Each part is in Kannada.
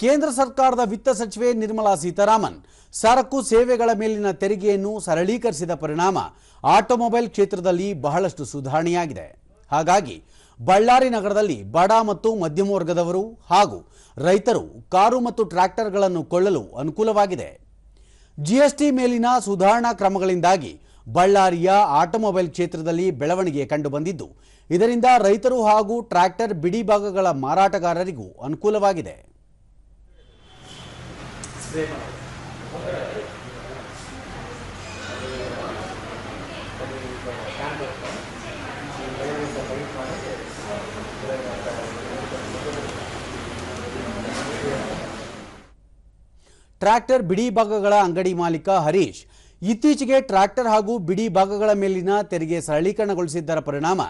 ಕೇಂದ್ರ ಸರ್ಕಾರದ ವಿತ್ತ ಸಚಿವೆ ನಿರ್ಮಲಾ ಸೀತಾರಾಮನ್, ಸರಕು ಸೇವೆಗಳ ಮೇಲಿನ ತೆರಿಗೆಯನ್ನು ಸರಳೀಕರಿಸಿದ ಪರಿಣಾಮ ಆಟೋಮೊಬೈಲ್ ಕ್ಷೇತ್ರದಲ್ಲಿ ಬಹಳಷ್ಟು ಸುಧಾರಣೆಯಾಗಿದೆ. ಹಾಗಾಗಿ ಬಳ್ಳಾರಿ ನಗರದಲ್ಲಿ ಬಡ ಮತ್ತು ಮಧ್ಯಮ ವರ್ಗದವರು ಹಾಗೂ ರೈತರು ಕಾರು ಮತ್ತು ಟ್ರ್ಯಾಕ್ಟರ್ಗಳನ್ನು ಕೊಳ್ಳಲು ಅನುಕೂಲವಾಗಿದೆ. ಜಿಎಸ್ಟಿ ಮೇಲಿನ ಸುಧಾರಣಾ ಕ್ರಮಗಳಿಂದಾಗಿ ಬಳ್ಳಾರಿಯ ಆಟೋಮೊಬೈಲ್ ಕ್ಷೇತ್ರದಲ್ಲಿ ಬೆಳವಣಿಗೆ ಕಂಡುಬಂದಿದ್ದು, ಇದರಿಂದ ರೈತರು ಹಾಗೂ ಟ್ರ್ಯಾಕ್ಟರ್ ಬಿಡಿ ಭಾಗಗಳ ಮಾರಾಟಗಾರರಿಗೂ ಅನುಕೂಲವಾಗಿದೆ. ಟ್ರ್ಯಾಕ್ಟರ್ ಬಿಡಿ ಭಾಗಗಳ ಅಂಗಡಿ ಮಾಲೀಕ ಹರೀಶ್. ಇತ್ತೀಚೆಗೆ ಟ್ರ್ಯಾಕ್ಟರ್ ಹಾಗೂ ಬಿಡಿ ಭಾಗಗಳ ಮೇಲಿನ ತೆರಿಗೆ ಸರಳೀಕರಣಗೊಳಿಸಿದ್ದರ ಪರಿಣಾಮ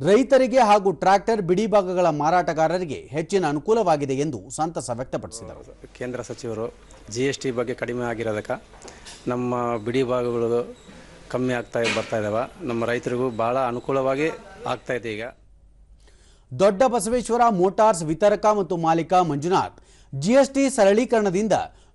ರೈತರಿಗೆ ಹಾಗೂ ಟ್ರ್ಯಾಕ್ಟರ್ ಬಿಡಿ ಭಾಗಗಳ ಮಾರಾಟಗಾರರಿಗೆ ಹೆಚ್ಚಿನ ಅನುಕೂಲವಾಗಿದೆ ಎಂದು ಸಂತಸ ವ್ಯಕ್ತಪಡಿಸಿದರು. ಕೇಂದ್ರ ಸಚಿವರು ಜಿ ಎಸ್ ಟಿ ಬಗ್ಗೆ ಕಡಿಮೆ ಆಗಿರೋದಕ್ಕೆ ನಮ್ಮ ಬಿಡಿ ಭಾಗಗಳು ಕಮ್ಮಿ ಆಗ್ತಾ ಬರ್ತಾ ಇದ್ದಾವೆ ನಮ್ಮ ರೈತರಿಗೂ ಬಹಳ ಅನುಕೂಲವಾಗಿ ಆಗ್ತಾ ಇದೆ ಈಗ. ದೊಡ್ಡ ಬಸವೇಶ್ವರ ಮೋಟಾರ್ಸ್ ವಿತರಕ ಮತ್ತು ಮಾಲೀಕ ಮಂಜುನಾಥ್ ಜಿಎಸ್ಟಿ ಸರಳೀಕರಣದಿಂದ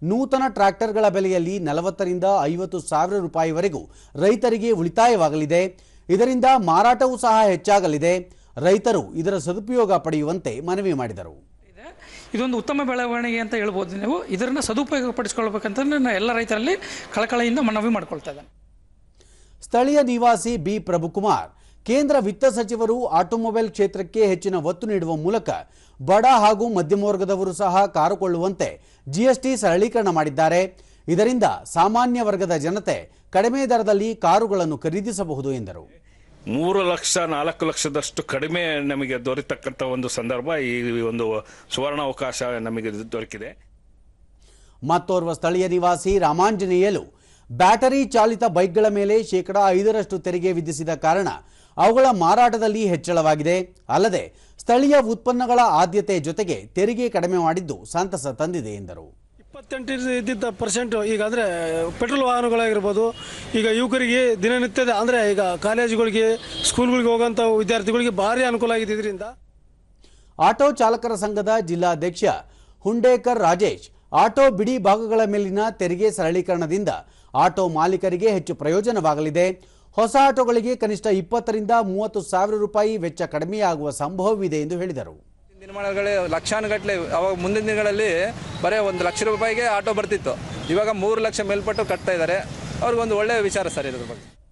ನೂತನ ಟ್ರ್ಯಾಕ್ಟರ್ಗಳ ಬೆಲೆಯಲ್ಲಿ ನಲವತ್ತರಿಂದ ಐವತ್ತು ಸಾವಿರ ರೂಪಾಯಿವರೆಗೂ ರೈತರಿಗೆ ಉಳಿತಾಯವಾಗಲಿದೆ. ಇದರಿಂದ ಮಾರಾಟವೂ ಸಹ ಹೆಚ್ಚಾಗಲಿದೆ. ರೈತರು ಇದರ ಸದುಪಯೋಗ ಪಡೆಯುವಂತೆ ಮನವಿ ಮಾಡಿದರು. ಇದೆ. ಇದೊಂದು ಉತ್ತಮ ಬೆಳವಣಿಗೆ ಅಂತ ಹೇಳ್ಬೋದು ನೀವು. ಇದನ್ನು ಸದುಪಯೋಗ ಪಡಿಸ್ಕೊಳ್ಬೇಕಂತ ನಾನು ಎಲ್ಲ ರೈತರಲ್ಲಿ ಕಳಕಳಿಯಿಂದ ಮನವಿ ಮಾಡ್ಕೊಳ್ತಾ ಇದ್ದೇನೆ ಸ್ಥಳೀಯ ನಿವಾಸಿ ಬಿ. ಪ್ರಭುಕುಮಾರ್ ಕೇಂದ್ರ ವಿತ್ತ ಸಚಿವರು ಆಟೋಮೊಬೈಲ್ ಕ್ಷೇತ್ರಕ್ಕೆ ಹೆಚ್ಚಿನ ಒತ್ತು ನೀಡುವ ಮೂಲಕ ಬಡ ಹಾಗೂ ಮಧ್ಯಮ ವರ್ಗದವರು ಸಹ ಕಾರು ಕೊಳ್ಳುವಂತೆ ಜಿಎಸ್ಟಿ ಸರಳೀಕರಣ ಮಾಡಿದ್ದಾರೆ. ಇದರಿಂದ ಸಾಮಾನ್ಯ ವರ್ಗದ ಜನತೆ ಕಡಿಮೆ ದರದಲ್ಲಿ ಕಾರುಗಳನ್ನು ಖರೀದಿಸಬಹುದು ಎಂದರು. ಮೂರು ಲಕ್ಷ ನಾಲ್ಕು ಲಕ್ಷದಷ್ಟು ಕಡಿಮೆ ನಮಗೆ ದೊರೆತಕ್ಕಂಥ ಒಂದು ಸಂದರ್ಭ ಈ ಒಂದು ಸುವರ್ಣಾವಕಾಶ ನಮಗೆ ದೊರಕಿದೆ. ಮತ್ತೋರ್ವ ಸ್ಥಳೀಯ ನಿವಾಸಿ ರಾಮಾಂಜನೇಯಲು ಬ್ಯಾಟರಿ ಚಾಲಿತ ಬೈಕ್ಗಳ ಮೇಲೆ ಶೇಕಡಾ ಐದರಷ್ಟು ತೆರಿಗೆ ವಿಧಿಸಿದ ಕಾರಣ ಅವುಗಳ ಮಾರಾಟದಲ್ಲಿ ಹೆಚ್ಚಳವಾಗಿದೆ. ಅಲ್ಲದೆ ಸ್ಥಳೀಯ ಉತ್ಪನ್ನಗಳ ಆದ್ಯತೆ ಜೊತೆಗೆ ತೆರಿಗೆ ಕಡಿಮೆ ಮಾಡಿದ್ದು ಸಂತಸ ತಂದಿದೆ ಎಂದರು. ಇಪ್ಪತ್ತೆಂಟು ಇದ್ದಿದ್ದ ಪರ್ಸೆಂಟ್ ಈಗ ಅಂದರೆ ಪೆಟ್ರೋಲ್ ವಾಹನಗಳಾಗಿರ್ಬೋದು ಈಗ ಯುವಕರಿಗೆ ದಿನನಿತ್ಯದ ಅಂದರೆ ಈಗ ಕಾಲೇಜುಗಳಿಗೆ ಸ್ಕೂಲ್ಗಳಿಗೆ ಹೋಗುವಂಥ ವಿದ್ಯಾರ್ಥಿಗಳಿಗೆ ಭಾರಿ ಅನುಕೂಲ ಆಗಿದೆ ಇದರಿಂದ. ಆಟೋ ಚಾಲಕರ ಸಂಘದ ಜಿಲ್ಲಾಧ್ಯಕ್ಷ ಹುಂಡೇಕರ್ ರಾಜೇಶ್ ಆಟೋ ಬಿಡಿ ಭಾಗಗಳ ಮೇಲಿನ ತೆರಿಗೆ ಸರಳೀಕರಣದಿಂದ ಆಟೋ ಮಾಲೀಕರಿಗೆ ಹೆಚ್ಚು ಪ್ರಯೋಜನವಾಗಲಿದೆ. ಹೊಸ ಆಟೋಗಳಿಗೆ ಕನಿಷ್ಠ ಇಪ್ಪತ್ತರಿಂದ ಮೂವತ್ತು ಸಾವಿರ ರೂಪಾಯಿ ವೆಚ್ಚ ಕಡಿಮೆಯಾಗುವ ಸಂಭವವಿದೆ ಎಂದು ಹೇಳಿದರು. ದಿನಮಾನಗಳೇ ಲಕ್ಷಾನುಗಟ್ಟಲೆ, ಅವಾಗ ಮುಂದಿನ ದಿನಗಳಲ್ಲಿ ಬರೀ ಒಂದು ಲಕ್ಷ ರೂಪಾಯಿಗೆ ಆಟೋ ಬರ್ತಿತ್ತು. ಇವಾಗ ಮೂರು ಲಕ್ಷ ಮೇಲ್ಪಟ್ಟು ಕಟ್ತಾ ಇದ್ದಾರೆ. ಅವ್ರಿಗೊಂದು ಒಳ್ಳೆಯ ವಿಚಾರ ಸರ್ ಇದ್ರ ಬಗ್ಗೆ.